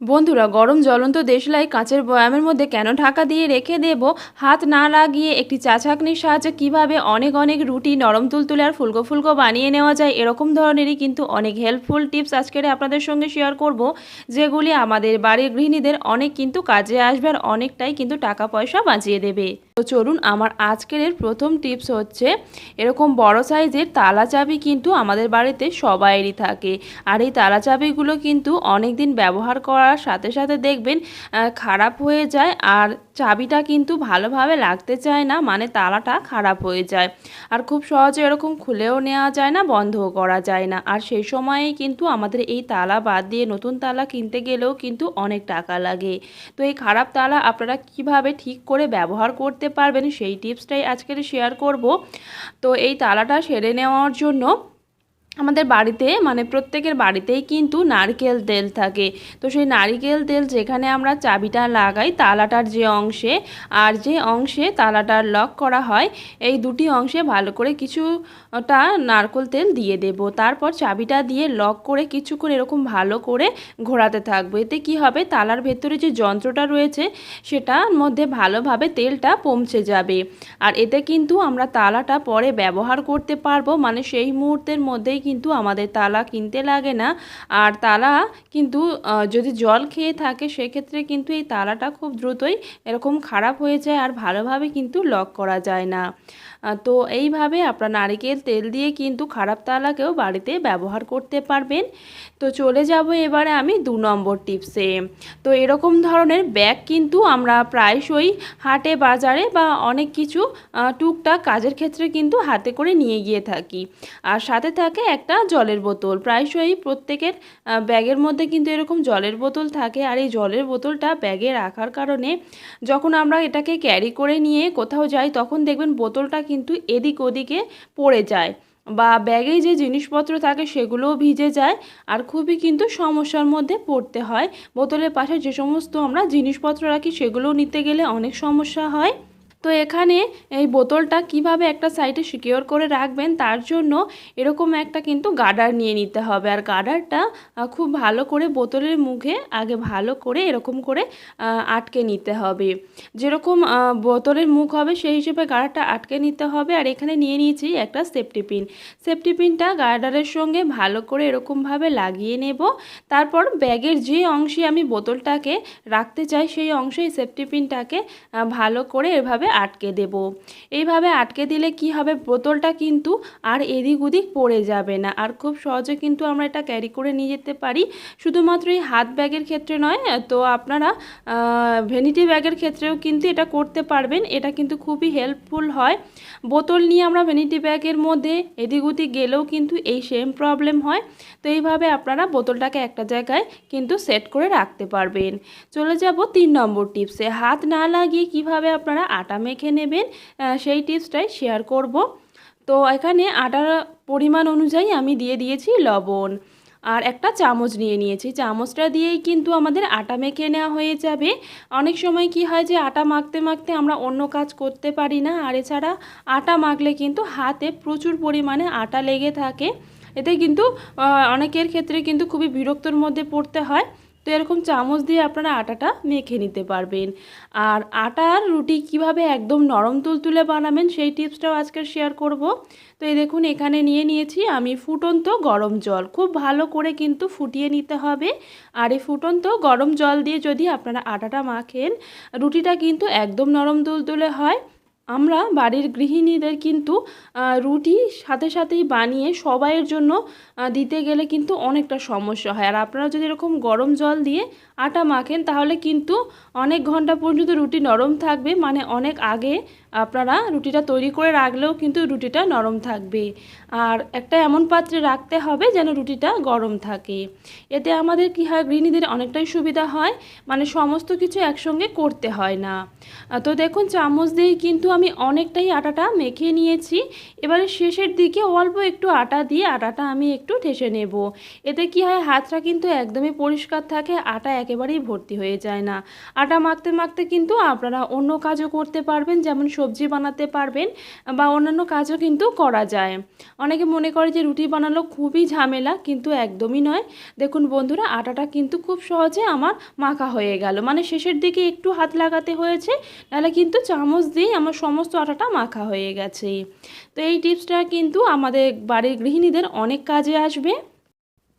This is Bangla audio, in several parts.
বন্ধুরা, গরম জ্বলন্ত দেশলাই কাঁচের বয়ামের মধ্যে কেন ঢাকা দিয়ে রেখে দেব? হাত না লাগিয়ে একটি চা ছাঁকনির সাহায্যে কীভাবে অনেক অনেক রুটি নরম তুলতুলে আর ফুলকো ফুলকো বানিয়ে নেওয়া যায়? এরকম ধরনেরই কিন্তু অনেক হেল্পফুল টিপস আজকের আপনাদের সঙ্গে শেয়ার করব, যেগুলি আমাদের বাড়ির গৃহিণীদের অনেক কিন্তু কাজে আসবে আর অনেকটাই কিন্তু টাকা পয়সা বাঁচিয়ে দেবে। তো চলুন, আমার আজকের প্রথম টিপস হচ্ছে, এরকম বড় সাইজের তালা চাবি কিন্তু আমাদের বাড়িতে সবাইয়েরই থাকে। আর এই তালা চাবিগুলো কিন্তু অনেক দিন ব্যবহার করার সাথে সাথে দেখবেন খারাপ হয়ে যায় আর চাবিটা কিন্তু ভালোভাবে লাগতে চায় না মানে তালাটা খারাপ হয়ে যায়। আর খুব সহজে এরকম খুলেও নেওয়া যায় না, বন্ধও করা যায় না। আর সেই সময়ে কিন্তু আমাদের এই তালা বাদ দিয়ে নতুন তালা কিনতে গেলেও কিন্তু অনেক টাকা লাগে। তো এই খারাপ তালা আপনারা কীভাবে ঠিক করে ব্যবহার করতে পারবেন সেই টিপসটাই আজকে শেয়ার করব। তো এই তালাটা সেরে নেওয়ার জন্য আমাদের বাড়িতে মানে প্রত্যেকের বাড়িতেই কিন্তু নারকেল তেল থাকে। তো সেই নারকেল তেল যেখানে আমরা চাবিটা লাগাই, তালাটার যে অংশে, আর যে অংশে তালাটার লক করা হয়, এই দুটি অংশে ভালো করে কিছুটা নারকেল তেল দিয়ে দেব। তারপর চাবিটা দিয়ে লক করে কিছু করে এরকম ভালো করে ঘোরাতে থাকব। এতে কি হবে? তালার ভেতরে যে যন্ত্রটা রয়েছে, সেটার মধ্যে ভালোভাবে তেলটা পৌঁছে যাবে। আর এতে কিন্তু আমরা তালাটা পরে ব্যবহার করতে পারব। মানে সেই মুহূর্তের মধ্যেই কিন্তু আমাদের তালা কিনতে লাগে না। আর তালা কিন্তু যদি জল খেয়ে থাকে, সেক্ষেত্রে কিন্তু এই তালাটা খুব দ্রুতই এরকম খারাপ হয়ে যায় আর ভালোভাবে কিন্তু লক করা যায় না। তো এইভাবে আপনার নারিকেল তেল দিয়ে কিন্তু খারাপ তালাকেও বাড়িতে ব্যবহার করতে পারবেন। তো চলে যাব এবারে আমি দু নম্বর টিপসে। তো এরকম ধরনের ব্যাগ কিন্তু আমরা প্রায়শই হাটে, বাজারে বা অনেক কিছু টুকটাক কাজের ক্ষেত্রে কিন্তু হাতে করে নিয়ে গিয়ে থাকি। আর সাথে থাকে একটা জলের বোতল। প্রায়শই প্রত্যেকের ব্যাগের মধ্যে কিন্তু এরকম জলের বোতল থাকে আর এই জলের বোতলটা ব্যাগে রাখার কারণে যখন আমরা এটাকে ক্যারি করে নিয়ে কোথাও যাই তখন দেখবেন বোতলটা কিন্তু এদিক ওদিকে পড়ে যায় বা ব্যাগে যে জিনিসপত্র থাকে সেগুলোও ভিজে যায় আর খুবই কিন্তু সমস্যার মধ্যে পড়তে হয়। বোতলের পাশে যে সমস্ত আমরা জিনিসপত্র রাখি সেগুলোও নিতে গেলে অনেক সমস্যা হয়। তো এখানে এই বোতলটা কীভাবে একটা সাইডে সিকিওর করে রাখবেন, তার জন্য এরকম একটা কিন্তু গার্ডার নিয়ে নিতে হবে। আর গার্ডারটা খুব ভালো করে বোতলের মুখে আগে ভালো করে এরকম করে আটকে নিতে হবে। যেরকম বোতলের মুখ হবে, সেই হিসেবে গার্ডারটা আটকে নিতে হবে। আর এখানে নিয়ে নিয়েছি একটা সেফটি পিন সেফটি পিনটা গার্ডারের সঙ্গে ভালো করে এরকমভাবে লাগিয়ে নেব। তারপর ব্যাগের যে অংশে আমি বোতলটাকে রাখতে চাই, সেই অংশে সেফটি পিনটাকে ভালো করে এভাবে আটকে দেব। এইভাবে আটকে দিলে কি হবে? বোতলটা কিন্তু আর এদিক ওদিক পড়ে যাবে না। আর খুব সহজে কিন্তু আমরা এটা ক্যারি করে নিয়ে যেতে পারি। শুধুমাত্র এই হাত ব্যাগের ক্ষেত্রে নয়, তো আপনারা ভ্যানিটি ব্যাগের ক্ষেত্রেও কিন্তু এটা করতে পারবেন। এটা কিন্তু খুবই হেল্পফুল হয়। বোতল নিয়ে আমরা ভ্যানিটি ব্যাগের মধ্যে এদিক ওদিক গেলেও কিন্তু এই সেম প্রবলেম হয়। তো এইভাবে আপনারা বোতলটাকে একটা জায়গায় কিন্তু সেট করে রাখতে পারবেন। চলে যাব তিন নম্বর টিপসে হাত না লাগিয়ে কীভাবে আপনারা আটা মেখে নেবেন সেই টিপসটাই শেয়ার করব। তো এখানে আটার পরিমাণ অনুযায়ী আমি দিয়ে দিয়েছি লবণ। আর একটা চামচ নিয়ে নিয়েছি। চামচটা দিয়েই কিন্তু আমাদের আটা মেখে নেওয়া হয়ে যাবে। অনেক সময় কি হয় যে আটা মাখতে মাখতে আমরা অন্য কাজ করতে পারি না। আর এছাড়া আটা মাখলে কিন্তু হাতে প্রচুর পরিমাণে আটা লেগে থাকে। এতে কিন্তু অনেকের ক্ষেত্রে কিন্তু খুবই বিরক্তর মধ্যে পড়তে হয়। তো এরকম চামচ দিয়ে আপনারা আটাটা মেখে নিতে পারবেন। আর আটার রুটি কীভাবে একদম নরম তুলতুলে বানাবেন সেই টিপসটাও আজকে শেয়ার করব। তো এই দেখুন, এখানে নিয়ে নিয়েছি আমি ফুটন্ত গরম জল। খুব ভালো করে কিন্তু ফুটিয়ে নিতে হবে। আর এই ফুটন্ত গরম জল দিয়ে যদি আপনারা আটাটা মাখেন, রুটিটা কিন্তু একদম নরম তুলতুলে হয়। আমরা বাড়ির গৃহিণীদের কিন্তু রুটি সাথে সাথেই বানিয়ে সবাইয়ের জন্য দিতে গেলে কিন্তু অনেকটা সমস্যা হয়। আর আপনারা যদি এরকম গরম জল দিয়ে আটা মাখেন, তাহলে কিন্তু অনেক ঘণ্টা পর্যন্ত রুটি নরম থাকবে। মানে অনেক আগে আপনারা রুটিটা তৈরি করে রাখলেও কিন্তু রুটিটা নরম থাকবে। আর একটা এমন পাত্রে রাখতে হবে যেন রুটিটা গরম থাকে। এতে আমাদের কি হয়, গৃহিণীদের অনেকটাই সুবিধা হয়। মানে সমস্ত কিছু একসঙ্গে করতে হয় না। তো দেখুন, চামচ দিয়েই কিন্তু আমি অনেকটাই আটাটা মেখে নিয়েছি। এবারে শেষের দিকে অল্প একটু আটা দিয়ে আটাটা আমি একটু ঠেসে নেব। এতে কি হয়, হাতটা কিন্তু একদমই পরিষ্কার থাকে, আটা একেবারেই ভর্তি হয়ে যায় না। আটা মাখতে মাখতে কিন্তু আপনারা অন্য কাজও করতে পারবেন, যেমন সবজি বানাতে পারবেন বা অন্যান্য কাজও কিন্তু করা যায়। অনেকে মনে করে যে রুটি বানানো খুবই ঝামেলা, কিন্তু একদমই নয়। দেখুন বন্ধুরা, আটাটা কিন্তু খুব সহজে আমার মাখা হয়ে গেল। মানে শেষের দিকে একটু হাত লাগাতে হয়েছে, নাহলে কিন্তু চামচ দিয়ে আমার সমস্ত আটাটা মাখা হয়ে গেছে। তো এই টিপসটা কিন্তু আমাদের বাড়ির গৃহিণীদের অনেক কাজে আসবে।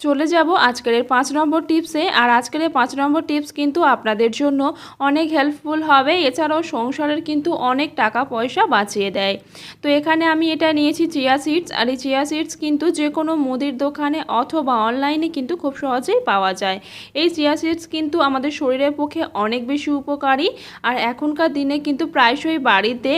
চলে যাব আজকের পাঁচ নম্বর টিপসে। আর আজকের পাঁচ নম্বর টিপস কিন্তু আপনাদের জন্য অনেক হেল্পফুল হবে। এছাড়াও সংসারের কিন্তু অনেক টাকা পয়সা বাঁচিয়ে দেয়। তো এখানে আমি এটা নিয়েছি চিয়া সিডস আর এই চিয়া সিডস কিন্তু যে কোনো মুদির দোকানে অথবা অনলাইনে কিন্তু খুব সহজেই পাওয়া যায়। এই চিয়া সিডস কিন্তু আমাদের শরীরের পক্ষে অনেক বেশি উপকারী। আর এখনকার দিনে কিন্তু প্রায়শই বাড়িতে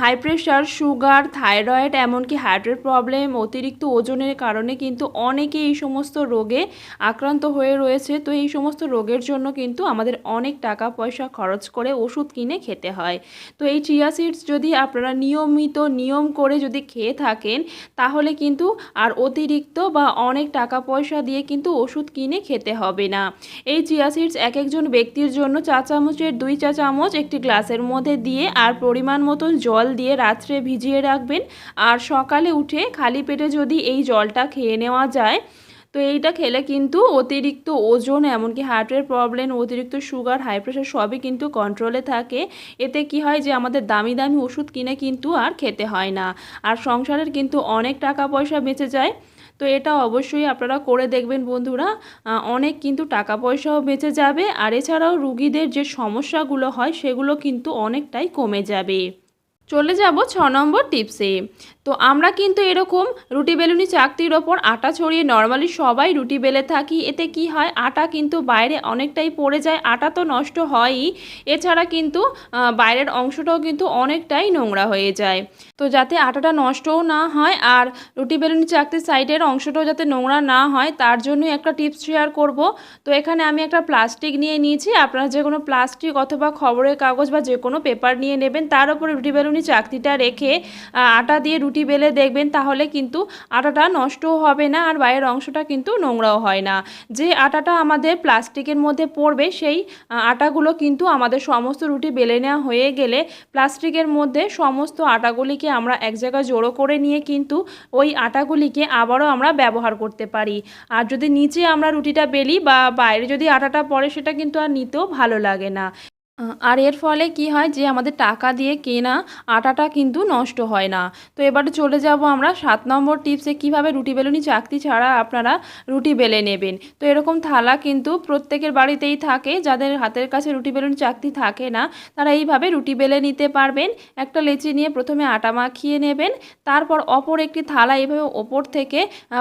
হাই প্রেশার সুগার থাইরয়েড এমনকি হার্টের প্রবলেম অতিরিক্ত ওজনের কারণে কিন্তু অনেকে এই সমস্ত রোগে আক্রান্ত হয়ে রয়েছে, তো এই সমস্ত রোগের জন্য কিন্তু আমাদের অনেক টাকা পয়সা খরচ করে ওষুধ কিনে খেতে হয়। তো এই চিয়া সিডস যদি আপনারা নিয়মিত নিয়ম করে যদি খেয়ে থাকেন, তাহলে কিন্তু আর অতিরিক্ত বা অনেক টাকা পয়সা দিয়ে কিন্তু ওষুধ কিনে খেতে হবে না। এই চিয়া সিডস এক একজন ব্যক্তির জন্য চা চামচের দুই চা চামচ একটি গ্লাসের মধ্যে দিয়ে আর পরিমাণ মতন জল দিয়ে রাত্রে ভিজিয়ে রাখবেন। আর সকালে উঠে খালি পেটে যদি এই জলটা খেয়ে নেওয়া যায় তো এইটা খেলে কিন্তু অতিরিক্ত ওজন, এমনকি হার্টের প্রবলেম অতিরিক্ত সুগার হাই প্রেশার সবই কিন্তু কন্ট্রোলে থাকে। এতে কি হয় যে আমাদের দামি দামি ওষুধ কিনে কিন্তু আর খেতে হয় না। আর সংসারের কিন্তু অনেক টাকা পয়সা বেঁচে যায়। তো এটা অবশ্যই আপনারা করে দেখবেন বন্ধুরা। অনেক কিন্তু টাকা পয়সাও বেঁচে যাবে। আর এছাড়াও রুগীদের যে সমস্যাগুলো হয়, সেগুলো কিন্তু অনেকটাই কমে যাবে। চলে যাব ছ নম্বর টিপসে। তো আমরা কিন্তু এরকম রুটি বেলুনি চাকতির ওপর আটা ছড়িয়ে নর্মালি সবাই রুটি বেলে থাকি, এতে কি হয়? আটা কিন্তু বাইরে অনেকটাই পড়ে যায়, আটা তো নষ্ট হয়ই। এছাড়া কিন্তু বাইরের অংশটাও কিন্তু অনেকটাই নোংরা হয়ে যায়। তো যাতে আটাটা নষ্টও না হয় আর রুটি বেলুনি চাকতির সাইডের অংশটাও যাতে নোংরা না হয়, তার জন্যই একটা টিপস শেয়ার করব। তো এখানে আমি একটা প্লাস্টিক নিয়ে নিয়েছি, আপনারা যে কোনো প্লাস্টিক অথবা খবরের কাগজ বা যে কোনো পেপার নিয়ে নেবেন, তার উপরে রুটি বেলুনি চাকতিটা রেখে আটা দিয়ে রুটি বেলে দেখবেন, তাহলে কিন্তু আটাটা নষ্টও হবে না আর বাইরের অংশটা কিন্তু নোংরাও হয় না। যে আটাটা আমাদের প্লাস্টিকের মধ্যে পড়বে, সেই আটাগুলো কিন্তু আমাদের সমস্ত রুটি বেলে নেওয়া হয়ে গেলে প্লাস্টিকের মধ্যে সমস্ত আটাগুলিকে আমরা এক জায়গায় জড়ো করে নিয়ে কিন্তু ওই আটাগুলিকে আবারও আমরা ব্যবহার করতে পারি। আর যদি নিচে আমরা রুটিটা বেলি বা বাইরে যদি আটাটা পরে সেটা কিন্তু আর নিতেও ভালো লাগে না। আর এর ফলে কি হয় যে আমাদের টাকা দিয়ে কেনা আটাটা কিন্তু নষ্ট হয় না। তো এবারে চলে যাব আমরা সাত নম্বর টিপসে কীভাবে রুটি বেলুনি চাকতি ছাড়া আপনারা রুটি বেলে নেবেন। তো এরকম থালা কিন্তু প্রত্যেকের বাড়িতেই থাকে, যাদের হাতের কাছে রুটি বেলুনি চাকতি থাকে না, তারা এইভাবে রুটি বেলে নিতে পারবেন। একটা লেচি নিয়ে প্রথমে আটা মাখিয়ে নেবেন, তারপর অপর একটি থালা এইভাবে ওপর থেকে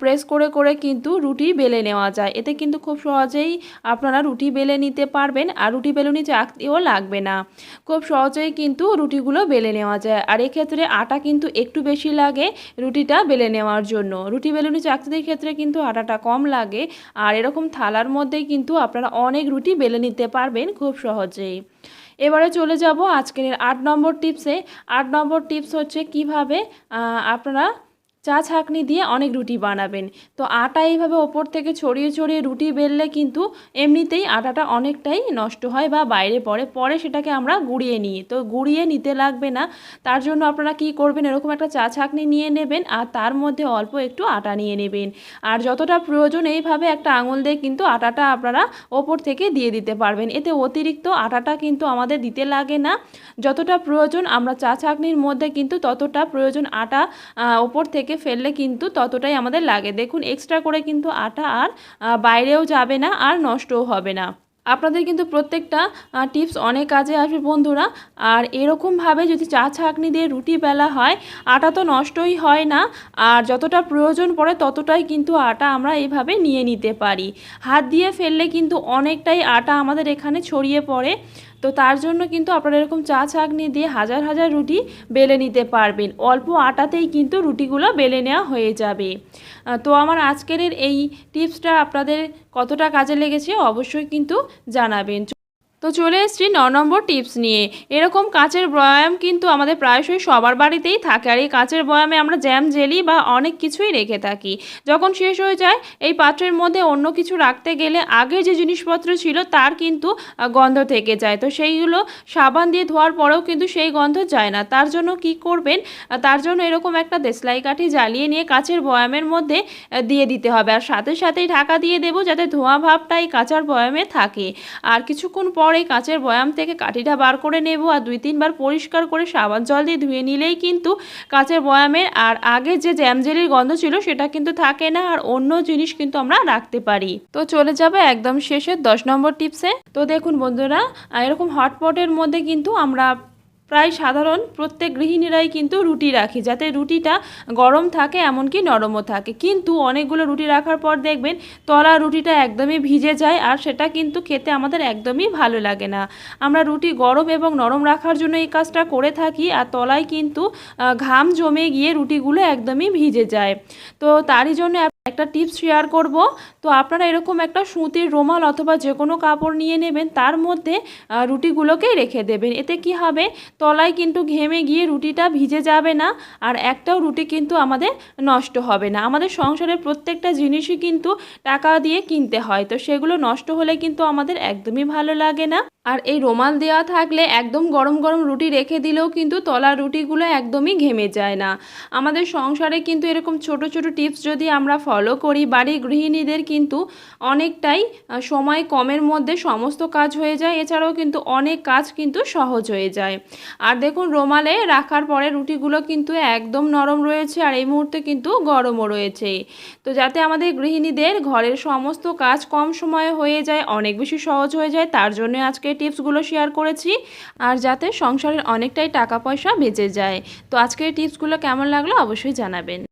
প্রেস করে করে কিন্তু রুটি বেলে নেওয়া যায়। এতে কিন্তু খুব সহজেই আপনারা রুটি বেলে নিতে পারবেন। আর রুটি বেলুনি চাকতিও লাগবে না। খুব সহজেই কিন্তু রুটিগুলো বেলে নেওয়া যায়। আর এক্ষেত্রে আটা কিন্তু একটু বেশি লাগে রুটিটা বেলে নেওয়ার জন্য। রুটি বেলুনি চাকরিদের ক্ষেত্রে কিন্তু আটাটা কম লাগে। আর এরকম থালার মধ্যেই কিন্তু আপনারা অনেক রুটি বেলে নিতে পারবেন খুব সহজেই। এবারে চলে যাব আজকের আট নম্বর টিপসে। আট নম্বর টিপস হচ্ছে কীভাবে আপনারা চা ছাঁকনি দিয়ে অনেক রুটি বানাবেন। তো আটা এইভাবে ওপর থেকে ছড়িয়ে ছড়িয়ে রুটি বেললে কিন্তু এমনিতেই আটাটা অনেকটাই নষ্ট হয় বা বাইরে পড়ে। পরে সেটাকে আমরা গুঁড়িয়ে নিই। তো গুঁড়িয়ে নিতে লাগবে না। তার জন্য আপনারা কি করবেন? এরকম একটা চা ছাঁকনি নিয়ে নেবেন আর তার মধ্যে অল্প একটু আটা নিয়ে নেবেন। আর যতটা প্রয়োজন এইভাবে একটা আঙুল দিয়ে কিন্তু আটাটা আপনারা ওপর থেকে দিয়ে দিতে পারবেন। এতে অতিরিক্ত আটাটা কিন্তু আমাদের দিতে লাগে না। যতটা প্রয়োজন আমরা চা ছাঁকনির মধ্যে কিন্তু ততটা প্রয়োজন আটা ওপর থেকে ফেললে কিন্তু ততটাই আমাদের লাগে। দেখুন এক্সট্রা করে কিন্তু আটা আর বাইরেও যাবে না আর নষ্টও হবে না। আপনাদের কিন্তু প্রত্যেকটা টিপস অনেক কাজে আসবে বন্ধুরা। আর এরকমভাবে যদি চা ছাঁকনি দিয়ে রুটি বেলা হয়, আটা তো নষ্টই হয় না। আর যতটা প্রয়োজন পড়ে ততটাই কিন্তু আটা আমরা এভাবে নিয়ে নিতে পারি। হাত দিয়ে ফেললে কিন্তু অনেকটাই আটা আমাদের এখানে ছড়িয়ে পড়ে। তো তার জন্য কিন্তু আপনারা এরকম চা ছাঁকনি দিয়ে হাজার হাজার রুটি বেলে নিতে পারবেন। অল্প আটাতেই কিন্তু রুটিগুলো বেলে নেওয়া হয়ে যাবে। তো আমার আজকের এই টিপসটা আপনাদের কতটা কাজে লেগেছে অবশ্যই কিন্তু জানাবেন। তো চলে এসেছি ন নম্বর টিপস নিয়ে। এরকম কাঁচের বয়াম কিন্তু আমাদের প্রায়শই সবার বাড়িতেই থাকে আর এই কাঁচের বয়ামে আমরা জ্যাম জেলি বা অনেক কিছুই রেখে থাকি। যখন শেষ হয়ে যায়, এই পাত্রের মধ্যে অন্য কিছু রাখতে গেলে আগে যে জিনিসপত্র ছিল তার কিন্তু গন্ধ থেকে যায়। তো সেইগুলো সাবান দিয়ে ধোয়ার পরেও কিন্তু সেই গন্ধ যায় না। তার জন্য কি করবেন? তার জন্য এরকম একটা দেশলাই কাঠি জ্বালিয়ে নিয়ে কাঁচের বয়ামের মধ্যে দিয়ে দিতে হবে। আর সাথে সাথেই ঢাকা দিয়ে দেবো যাতে ধোঁয়া ভাবটা এই কাঁচার বয়ামে থাকে। আর কিছুক্ষণ পর এই কাঁচের বয়াম থেকে কাঠিটা বার করে নেব আর দুই তিনবার পরিষ্কার করে সাবান জল দিয়ে ধুয়ে নিলেই কিন্তু কাঁচের বয়ামের আর আগে যে জ্যামজেলির গন্ধ ছিল সেটা কিন্তু থাকে না আর অন্য জিনিস কিন্তু আমরা রাখতে পারি। তো চলে যাবে একদম শেষের দশ নম্বর টিপসে। তো দেখুন বন্ধুরা এরকম হটপটের মধ্যে কিন্তু আমরা প্রায় সাধারণ প্রত্যেক গৃহিণীরাই কিন্তু রুটি রাখি, যাতে রুটিটা গরম থাকে এমনকি নরমও থাকে। কিন্তু অনেকগুলো রুটি রাখার পর দেখবেন তলা রুটিটা একদমই ভিজে যায় আর সেটা কিন্তু খেতে আমাদের একদমই ভালো লাগে না। আমরা রুটি গরম এবং নরম রাখার জন্য এই কাজটা করে থাকি আর তলায় কিন্তু ঘাম জমে গিয়ে রুটিগুলো একদমই ভিজে যায়। তো তারই জন্য একটা টিপস শেয়ার করব। তো আপনারা এরকম একটা সুতির রুমাল অথবা যে কোনো কাপড় নিয়ে নেবেন, তার মধ্যে রুটিগুলোকেই রেখে দেবেন। এতে কি হবে? তলায় কিন্তু ঘেমে গিয়ে রুটিটা ভিজে যাবে না, আর একটাও রুটি কিন্তু আমাদের নষ্ট হবে না। আমাদের সংসারের প্রত্যেকটা জিনিসই কিন্তু টাকা দিয়ে কিনতে হয়, তো সেগুলো নষ্ট হলে কিন্তু আমাদের একদমই ভালো লাগে না। আর এই রোমাল দেওয়া থাকলে একদম গরম গরম রুটি রেখে দিলেও কিন্তু তলার রুটিগুলো একদমই ঘেমে যায় না। আমাদের সংসারে কিন্তু এরকম ছোট ছোট টিপস যদি আমরা ফলো করি, বাড়ির গৃহিণীদের কিন্তু অনেকটাই সময় কমের মধ্যে সমস্ত কাজ হয়ে যায়। এছাড়াও কিন্তু অনেক কাজ কিন্তু সহজ হয়ে যায়। আর দেখুন, রোমালে রাখার পরে রুটিগুলো কিন্তু একদম নরম রয়েছে আর এই মুহূর্তে কিন্তু গরমও রয়েছে। তো যাতে আমাদের গৃহিণীদের ঘরের সমস্ত কাজ কম সময়ে হয়ে যায়, অনেক বেশি সহজ হয়ে যায়, তার জন্য আজকে টিপসগুলো শেয়ার করেছি আর যাতে সংসারের অনেকটাই টাকা পয়সা বেঁচে যায়। তো আজকের টিপসগুলো কেমন লাগল অবশ্যই জানাবেন।